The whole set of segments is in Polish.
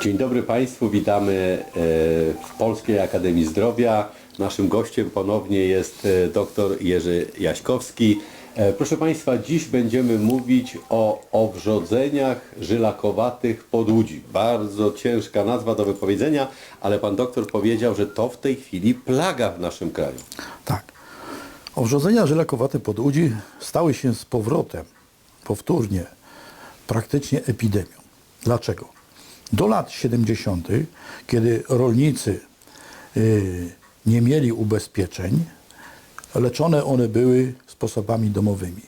Dzień dobry Państwu, witamy e, w Polskiej Akademii Zdrowia. Naszym gościem ponownie jest e, dr Jerzy Jaśkowski. E, Proszę Państwa, dziś będziemy mówić o owrzodzeniach żylakowatych podłudzi. Bardzo ciężka nazwa do wypowiedzenia, ale Pan doktor powiedział, że to w tej chwili plaga w naszym kraju. Tak. Owrzodzenia żylakowate podłudzi stały się z powrotem, powtórnie, praktycznie epidemią. Dlaczego? Do lat 70., kiedy rolnicy y, nie mieli ubezpieczeń, leczone one były sposobami domowymi.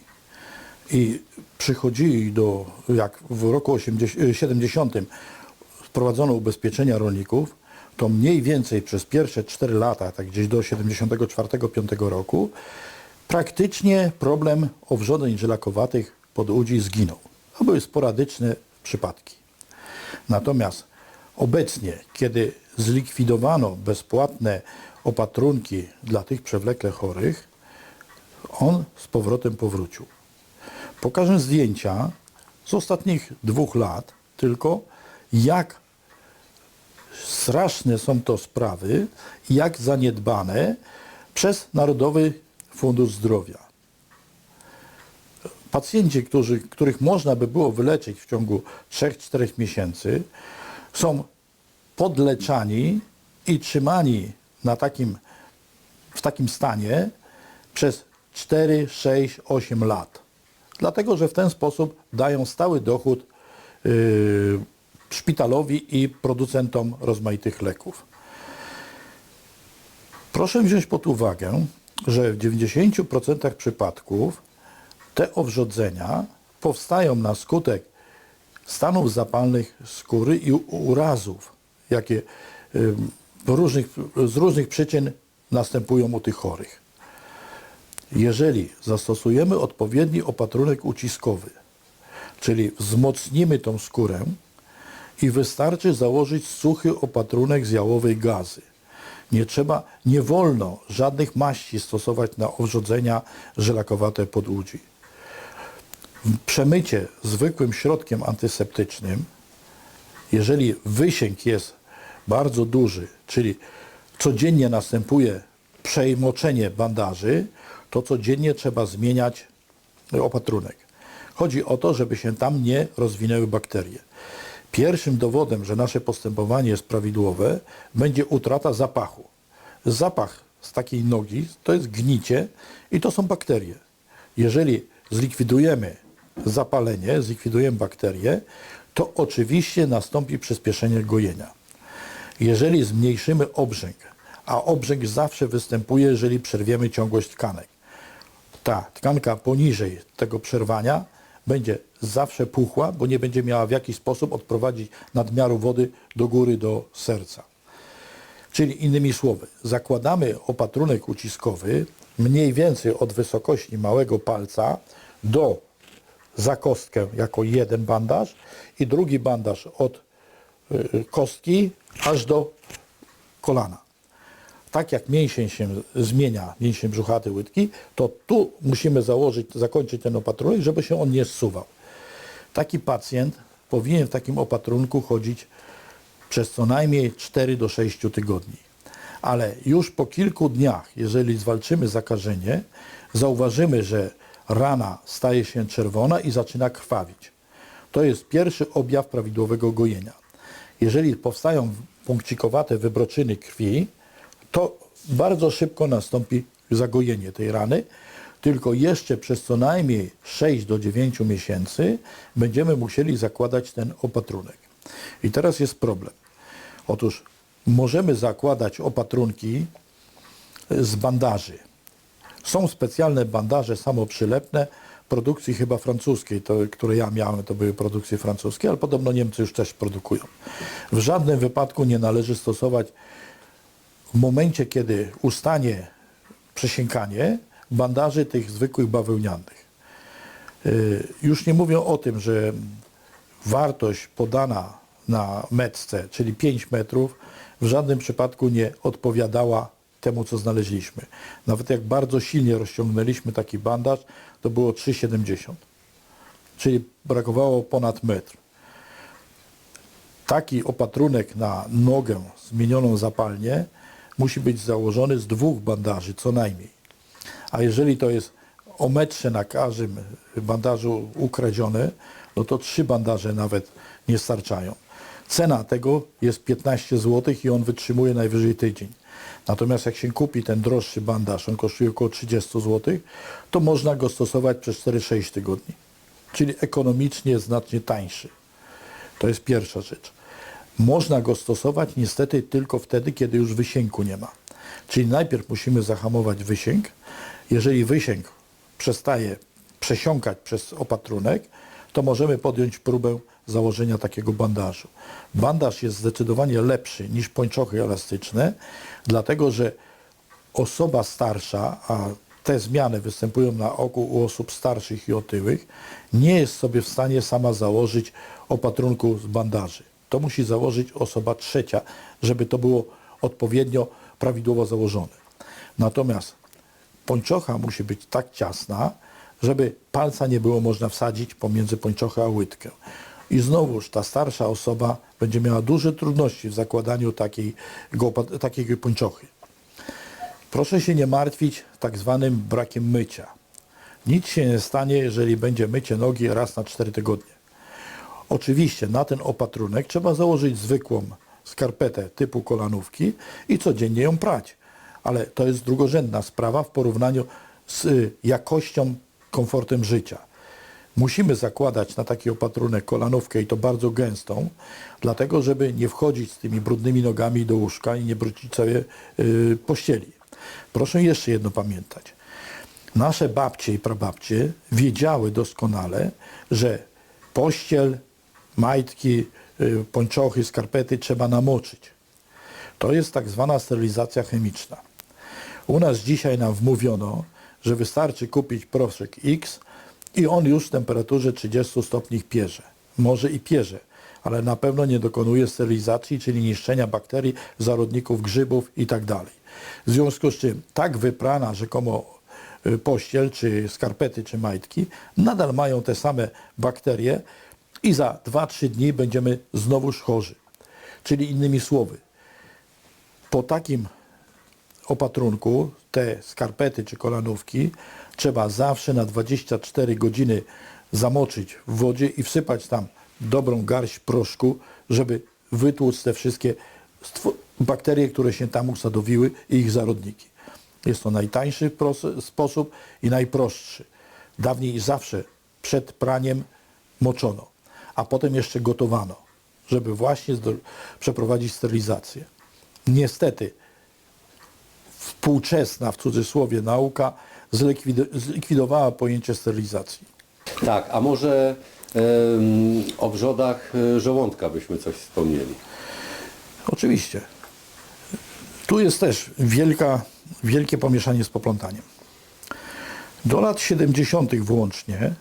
I przychodzili do, jak w roku 80, y, 70 wprowadzono ubezpieczenia rolników, to mniej więcej przez pierwsze 4 lata, tak gdzieś do 74-5 roku, praktycznie problem owrzodzeń żylakowatych pod udzi zginął. To były sporadyczne przypadki. Natomiast obecnie, kiedy zlikwidowano bezpłatne opatrunki dla tych przewlekle chorych, on z powrotem powrócił. Pokażę zdjęcia z ostatnich dwóch lat, tylko jak straszne są to sprawy, jak zaniedbane przez Narodowy Fundusz Zdrowia. Pacjenci, którzy, których można by było wyleczyć w ciągu 3-4 miesięcy, są podleczani i trzymani na takim, w takim stanie przez 4, 6, 8 lat. Dlatego, że w ten sposób dają stały dochód yy, szpitalowi i producentom rozmaitych leków. Proszę wziąć pod uwagę, że w 90% przypadków te owrzodzenia powstają na skutek stanów zapalnych skóry i urazów, jakie różnych, z różnych przyczyn następują u tych chorych. Jeżeli zastosujemy odpowiedni opatrunek uciskowy, czyli wzmocnimy tą skórę i wystarczy założyć suchy opatrunek z jałowej gazy. Nie trzeba, nie wolno żadnych maści stosować na owrzodzenia żelakowate podłudzi. Przemycie zwykłym środkiem antyseptycznym, jeżeli wysięg jest bardzo duży, czyli codziennie następuje przemoczenie bandaży, to codziennie trzeba zmieniać opatrunek. Chodzi o to, żeby się tam nie rozwinęły bakterie. Pierwszym dowodem, że nasze postępowanie jest prawidłowe, będzie utrata zapachu. Zapach z takiej nogi to jest gnicie i to są bakterie. Jeżeli zlikwidujemy zapalenie, zlikwidujemy bakterie, to oczywiście nastąpi przyspieszenie gojenia. Jeżeli zmniejszymy obrzęk, a obrzęk zawsze występuje, jeżeli przerwiemy ciągłość tkanek, ta tkanka poniżej tego przerwania będzie zawsze puchła, bo nie będzie miała w jakiś sposób odprowadzić nadmiaru wody do góry, do serca. Czyli innymi słowy, zakładamy opatrunek uciskowy mniej więcej od wysokości małego palca do zakostkę jako jeden bandaż i drugi bandaż od y, kostki aż do kolana. Tak jak mięsień się zmienia, mięsień brzuchaty łydki, to tu musimy założyć, zakończyć ten opatrunek, żeby się on nie zsuwał. Taki pacjent powinien w takim opatrunku chodzić przez co najmniej 4 do 6 tygodni. Ale już po kilku dniach, jeżeli zwalczymy zakażenie, zauważymy, że rana staje się czerwona i zaczyna krwawić. To jest pierwszy objaw prawidłowego gojenia. Jeżeli powstają punkcikowate wybroczyny krwi, to bardzo szybko nastąpi zagojenie tej rany, tylko jeszcze przez co najmniej 6 do 9 miesięcy będziemy musieli zakładać ten opatrunek. I teraz jest problem. Otóż możemy zakładać opatrunki z bandaży. Są specjalne bandaże samoprzylepne produkcji chyba francuskiej, to, które ja miałem, to były produkcje francuskie, ale podobno Niemcy już też produkują. W żadnym wypadku nie należy stosować w momencie, kiedy ustanie przesiękanie, bandaży tych zwykłych bawełnianych. Y, Już nie mówię o tym, że wartość podana na metce, czyli 5 metrów, w żadnym przypadku nie odpowiadała temu, co znaleźliśmy. Nawet jak bardzo silnie rozciągnęliśmy taki bandaż, to było 3,70. Czyli brakowało ponad metr. taki opatrunek na nogę zmienioną zapalnie musi być założony z dwóch bandaży co najmniej. A jeżeli to jest o metrze na każdym bandażu ukradzione, no to trzy bandaże nawet nie starczają. Cena tego jest 15 zł i on wytrzymuje najwyżej tydzień. Natomiast jak się kupi ten droższy bandaż, on kosztuje około 30 zł, to można go stosować przez 4-6 tygodni. Czyli ekonomicznie znacznie tańszy. To jest pierwsza rzecz. Można go stosować niestety tylko wtedy, kiedy już wysięgu nie ma. Czyli najpierw musimy zahamować wysięg. Jeżeli wysięg przestaje przesiąkać przez opatrunek, to możemy podjąć próbę założenia takiego bandażu. Bandaż jest zdecydowanie lepszy niż pończochy elastyczne, dlatego że osoba starsza, a te zmiany występują na ogół u osób starszych i otyłych, nie jest sobie w stanie sama założyć opatrunku z bandaży. To musi założyć osoba trzecia, żeby to było odpowiednio prawidłowo założone. Natomiast pończocha musi być tak ciasna, żeby palca nie było można wsadzić pomiędzy pończochę a łydkę. I znowuż ta starsza osoba będzie miała duże trudności w zakładaniu takiej, takiej pończochy. Proszę się nie martwić tak zwanym brakiem mycia. Nic się nie stanie, jeżeli będzie mycie nogi raz na 4 tygodnie. Oczywiście na ten opatrunek trzeba założyć zwykłą skarpetę typu kolanówki i codziennie ją prać. Ale to jest drugorzędna sprawa w porównaniu z y, jakością, komfortem życia. Musimy zakładać na taki opatrunek kolanówkę i to bardzo gęstą, dlatego żeby nie wchodzić z tymi brudnymi nogami do łóżka i nie brudzić sobie y, pościeli. Proszę jeszcze jedno pamiętać. Nasze babcie i prababcie wiedziały doskonale, że pościel, majtki, y, pończochy, skarpety trzeba namoczyć. To jest tak zwana sterylizacja chemiczna. U nas dzisiaj nam wmówiono, że wystarczy kupić proszek X i on już w temperaturze 30 stopni pierze. Może i pierze, ale na pewno nie dokonuje sterylizacji, czyli niszczenia bakterii, zarodników grzybów i tak. W związku z czym tak wyprana rzekomo y, pościel, czy skarpety, czy majtki, nadal mają te same bakterie i za 2-3 dni będziemy znowuż chorzy. Czyli innymi słowy, po takim opatrunku, te skarpety czy kolanówki, trzeba zawsze na 24 godziny zamoczyć w wodzie i wsypać tam dobrą garść proszku, żeby wytłuc te wszystkie bakterie, które się tam usadowiły i ich zarodniki. Jest to najtańszy sposób i najprostszy. Dawniej zawsze przed praniem moczono, a potem jeszcze gotowano, żeby właśnie przeprowadzić sterylizację. Niestety współczesna, w cudzysłowie, nauka zlikwid- zlikwidowała pojęcie sterylizacji. Tak, a może o wrzodach e, żołądka byśmy coś wspomnieli. Oczywiście. Tu jest też wielka, wielkie pomieszanie z poplątaniem. Do lat 70. włącznie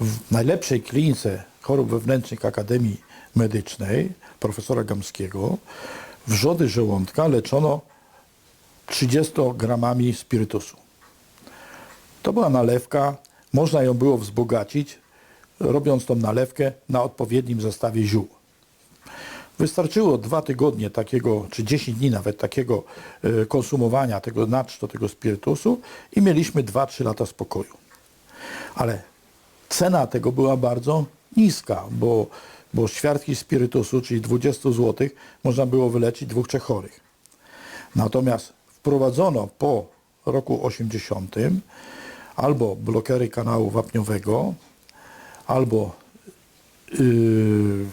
w najlepszej klinice chorób wewnętrznych Akademii Medycznej profesora Gamskiego wrzody żołądka leczono 30 gramami spirytusu. To była nalewka, można ją było wzbogacić, robiąc tą nalewkę na odpowiednim zestawie ziół. Wystarczyło dwa tygodnie takiego, czy 10 dni nawet takiego e, konsumowania tego naczto, tego spirytusu i mieliśmy 2-3 lata spokoju. Ale cena tego była bardzo niska, bo, bo ćwiartki spirytusu, czyli 20 zł, można było wyleczyć dwóch, trzech chorych. Natomiast wprowadzono po roku 80 albo blokery kanału wapniowego, albo yy,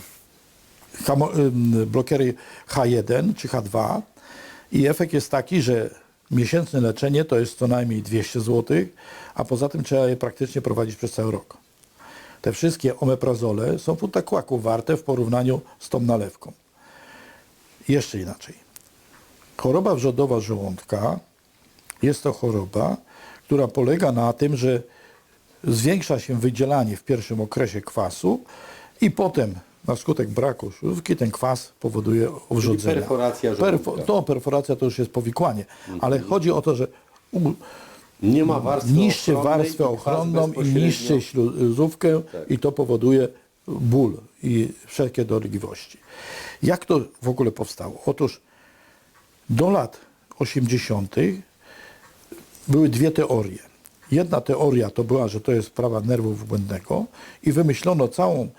ym, blokery H1 czy H2 i efekt jest taki, że miesięczne leczenie to jest co najmniej 200 zł, a poza tym trzeba je praktycznie prowadzić przez cały rok. Te wszystkie omeprazole są futakłaku warte w porównaniu z tą nalewką. Jeszcze inaczej. Choroba wrzodowa żołądka jest to choroba, która polega na tym, że zwiększa się wydzielanie w pierwszym okresie kwasu i potem na skutek braku żółwki ten kwas powoduje owrzodzenia. perforacja żołądka. to perforacja to już jest powikłanie, ale chodzi o to, że u, Nie ma warstwy niszczy ochronnej warstwę i kwas ochronną i bezpośrednio- niszczy śluzówkę i to powoduje ból i wszelkie dolegliwości. Jak to w ogóle powstało? Otóż do lat 80. były dwie teorie. Jedna teoria to była, że to jest sprawa nerwu błędnego i wymyślono całą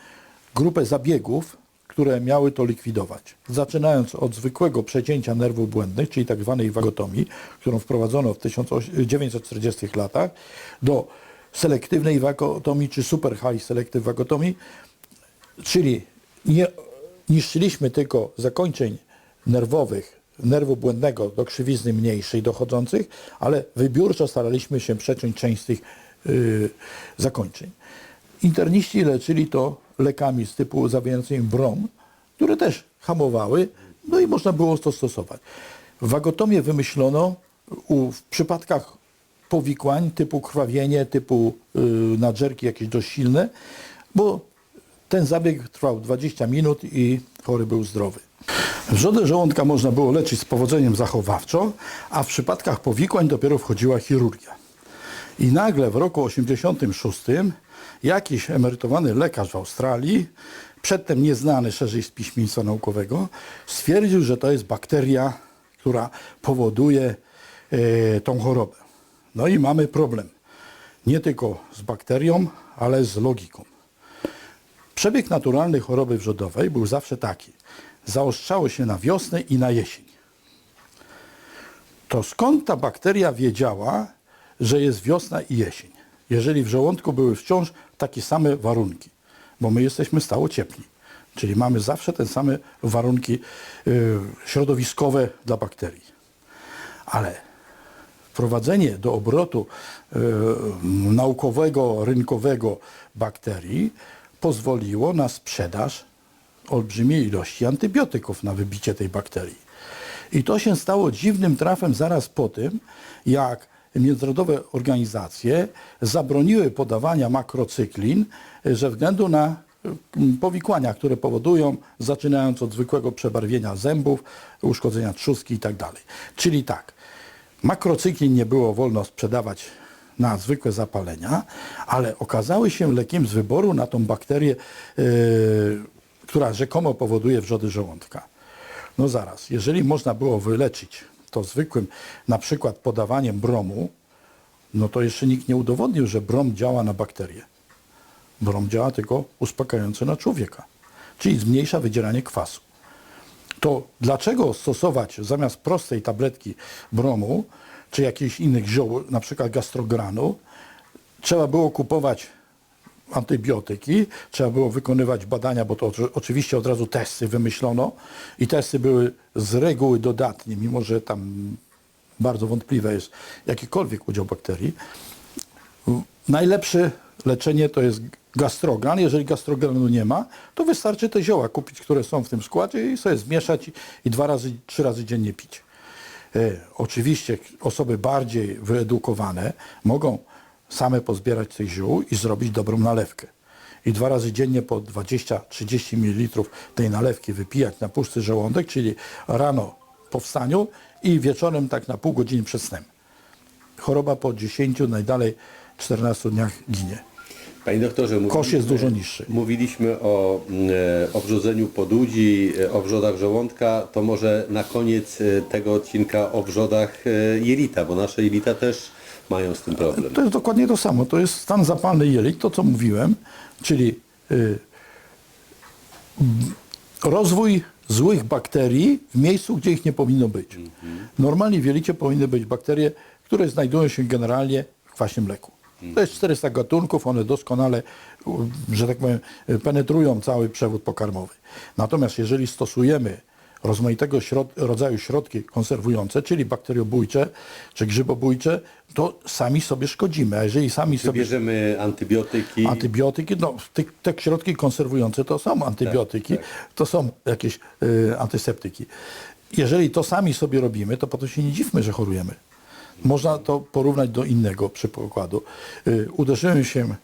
grupę zabiegów, które miały to likwidować. Zaczynając od zwykłego przecięcia nerwów błędnych, czyli tak zwanej wagotomii, którą wprowadzono w 1940 latach, do selektywnej wagotomii czy super high selective wagotomii, czyli nie niszczyliśmy tylko zakończeń nerwowych, nerwu błędnego do krzywizny mniejszej dochodzących, ale wybiórczo staraliśmy się przeciąć część z tych y, zakończeń. Interniści leczyli to lekami z typu zawierającymi brom, które też hamowały, no i można było to stosować. Wagotomię wymyślono u, w przypadkach powikłań typu krwawienie, typu y, nadżerki jakieś dość silne, bo ten zabieg trwał 20 minut i chory był zdrowy. Wrzodę żołądka można było leczyć z powodzeniem zachowawczo, a w przypadkach powikłań dopiero wchodziła chirurgia. I nagle w roku 86 jakiś emerytowany lekarz w Australii, przedtem nieznany szerzej z piśmieństwa naukowego, stwierdził, że to jest bakteria, która powoduje e, tą chorobę. No i mamy problem. Nie tylko z bakterią, ale z logiką. Przebieg naturalny choroby wrzodowej był zawsze taki. Zaostrzało się na wiosnę i na jesień. To skąd ta bakteria wiedziała, że jest wiosna i jesień? Jeżeli w żołądku były wciąż takie same warunki, bo my jesteśmy stało ciepli, czyli mamy zawsze te same warunki y, środowiskowe dla bakterii. Ale wprowadzenie do obrotu y, naukowego, rynkowego bakterii pozwoliło na sprzedaż olbrzymiej ilości antybiotyków na wybicie tej bakterii. I to się stało dziwnym trafem zaraz po tym, jak międzynarodowe organizacje zabroniły podawania makrocyklin y, ze względu na y, powikłania, które powodują, zaczynając od zwykłego przebarwienia zębów, uszkodzenia trzustki itd. Czyli tak, makrocyklin nie było wolno sprzedawać na zwykłe zapalenia, ale okazały się lekiem z wyboru na tą bakterię, yy, która rzekomo powoduje wrzody żołądka. No zaraz, jeżeli można było wyleczyć to zwykłym, na przykład podawaniem bromu, no to jeszcze nikt nie udowodnił, że brom działa na bakterie. Brom działa tylko uspokajająco na człowieka, czyli zmniejsza wydzieranie kwasu to dlaczego stosować zamiast prostej tabletki bromu, czy jakichś innych ziół, na przykład gastrogranu, trzeba było kupować antybiotyki, trzeba było wykonywać badania, bo to oczy- oczywiście od razu testy wymyślono i testy były z reguły dodatnie, mimo że tam bardzo wątpliwe jest jakikolwiek udział bakterii. Najlepsze leczenie to jest gastrogran. Jeżeli gastrogranu nie ma, to wystarczy te zioła kupić, które są w tym składzie i sobie zmieszać i, i dwa razy, trzy razy dziennie pić. E, oczywiście osoby bardziej wyedukowane mogą same pozbierać tych ziół i zrobić dobrą nalewkę. I dwa razy dziennie po 20-30 ml tej nalewki wypijać na pusty żołądek, czyli rano po wstaniu i wieczorem tak na pół godziny przed snem choroba po 10, najdalej 14 dniach ginie. Panie doktorze, Kosz jest dużo niższy. Mówiliśmy o e, obrzodzeniu podłudzi, e, o wrzodach żołądka, to może na koniec e, tego odcinka o wrzodach e, jelita, bo nasze jelita też mają z tym problem. To jest dokładnie to samo. To jest stan zapalny jelit, to co mówiłem, czyli y, rozwój złych bakterii w miejscu, gdzie ich nie powinno być. Normalnie w jelicie powinny być bakterie, które znajdują się generalnie w kwasie mleku. To jest 400 gatunków, one doskonale, że tak powiem, penetrują cały przewód pokarmowy. Natomiast jeżeli stosujemy rozmaitego środ rodzaju środki konserwujące, czyli bakteriobójcze czy grzybobójcze, to sami sobie szkodzimy. A jeżeli sami sobie Bierzemy antybiotyki. Antybiotyki, no te, te środki konserwujące to są antybiotyki, tak. to są jakieś y, antyseptyki. Jeżeli to sami sobie robimy, to po to się nie dziwmy, że chorujemy. Można to porównać do innego przykładu. Y, uderzyłem się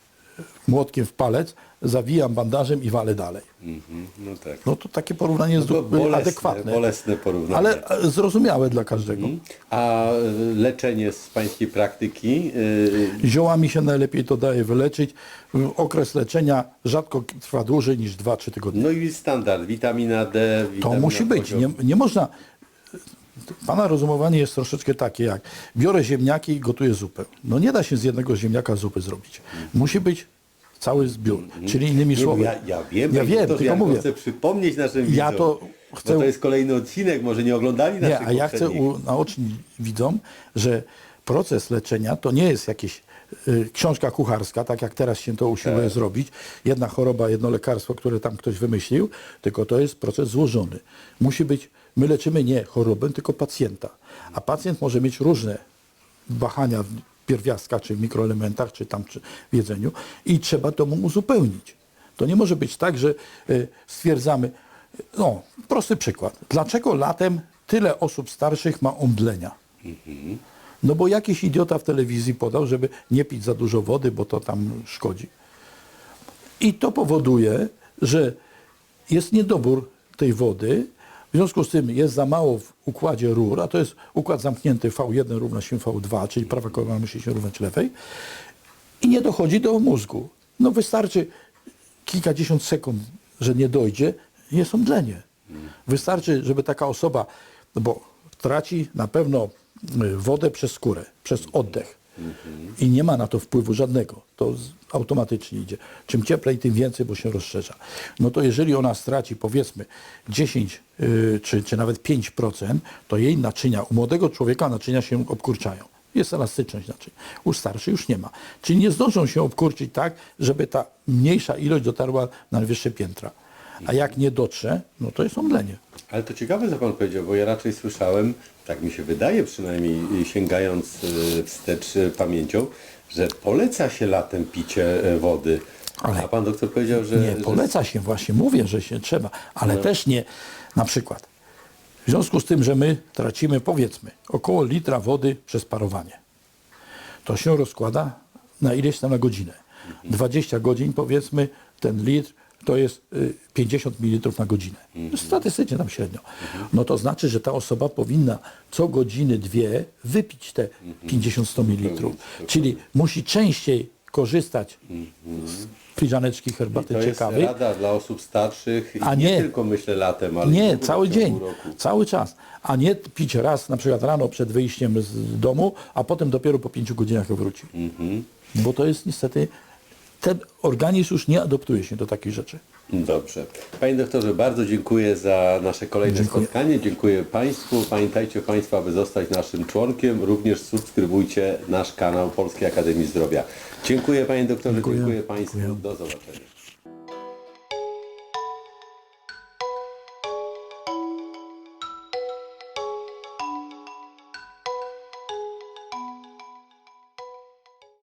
młotkiem w palec, zawijam bandażem i walę dalej. Mhm, no tak. No to takie porównanie jest to bolesne, adekwatne. bolesne porównanie. Ale e, zrozumiałe dla każdego. A y, leczenie z pańskiej praktyki? y, Ziołami się najlepiej to daje wyleczyć. Okres leczenia rzadko trwa dłużej niż 2-3 tygodnie. No i standard, witamina D. To witamina musi być. Nie, nie można. Pana rozumowanie jest troszeczkę takie jak biorę ziemniaki i gotuję zupę. No nie da się z jednego ziemniaka zupy zrobić. Musi być cały zbiór. Czyli innymi słowy. ja, ja wiem, ja wiem, doktorze, tylko ja mówię. chcę przypomnieć naszym Ja widzom, to chcę- Bo to jest kolejny odcinek, może nie oglądali naszych Nie, a ja chcę unaocznić widzom, że proces leczenia to nie jest jakieś y, książka kucharska, tak jak teraz się to usiłuje Tak. zrobić. Jedna choroba, jedno lekarstwo, które tam ktoś wymyślił, tylko to jest proces złożony. Musi być, my leczymy nie chorobę, tylko pacjenta. A pacjent może mieć różne wahania pierwiastkach, czy w mikroelementach, czy tam czy w jedzeniu i trzeba to mu uzupełnić. To nie może być tak, że y, stwierdzamy, no, prosty przykład. Dlaczego latem tyle osób starszych ma omdlenia? No bo jakiś idiota w telewizji podał, żeby nie pić za dużo wody, bo to tam szkodzi. I to powoduje, że jest niedobór tej wody, w związku z tym jest za mało w układzie rur, a to jest układ zamknięty V1 równa się V2, czyli prawa kolana musi się równać lewej i nie dochodzi do mózgu. No wystarczy kilkadziesiąt sekund, że nie dojdzie, jest omdlenie. Wystarczy, żeby taka osoba, no bo traci na pewno y, wodę przez skórę, przez oddech i nie ma na to wpływu żadnego. To automatycznie idzie. Czym cieplej, tym więcej, bo się rozszerza. No to jeżeli ona straci powiedzmy 10 y, czy, czy nawet 5%, to jej naczynia, u młodego człowieka naczynia się obkurczają. Jest elastyczność naczyń. U starszych już nie ma. Czyli nie zdążą się obkurczyć tak, żeby ta mniejsza ilość dotarła na najwyższe piętra. A jak nie dotrze, no to jest omdlenie. Ale to ciekawe, co pan powiedział, bo ja raczej słyszałem, tak mi się wydaje przynajmniej, y, sięgając y, wstecz y, pamięcią, że poleca się latem picie y, wody. Ale- A pan doktor powiedział, że... Nie, że- poleca się właśnie, mówię, że się trzeba, ale też nie, na przykład, w związku z tym, że my tracimy powiedzmy około litra wody przez parowanie, to się rozkłada na ileś tam na godzinę. 20 godzin powiedzmy, ten litr to jest y, 50 ml na godzinę. Statystycznie tam średnio. No to znaczy, że ta osoba powinna co godziny dwie wypić te 50-100 ml. Czyli musi częściej korzystać z filiżaneczki herbaty To jest ciekawej, rada dla osób starszych, A i nie, nie. tylko myślę latem, ale nie, cały dzień, cały czas. A nie pić raz, na przykład rano przed wyjściem z domu, a potem dopiero po pięciu godzinach wróci. Mhm. Bo to jest niestety, ten organizm już nie adoptuje się do takich rzeczy. Dobrze. Panie doktorze, bardzo dziękuję za nasze kolejne Dziękuję. spotkanie. Dziękuję Państwu. Pamiętajcie Państwo, aby zostać naszym członkiem. Również subskrybujcie nasz kanał Polskiej Akademii Zdrowia. Dziękuję Panie doktorze, dziękuję, Dziękuję. Państwu. Do zobaczenia.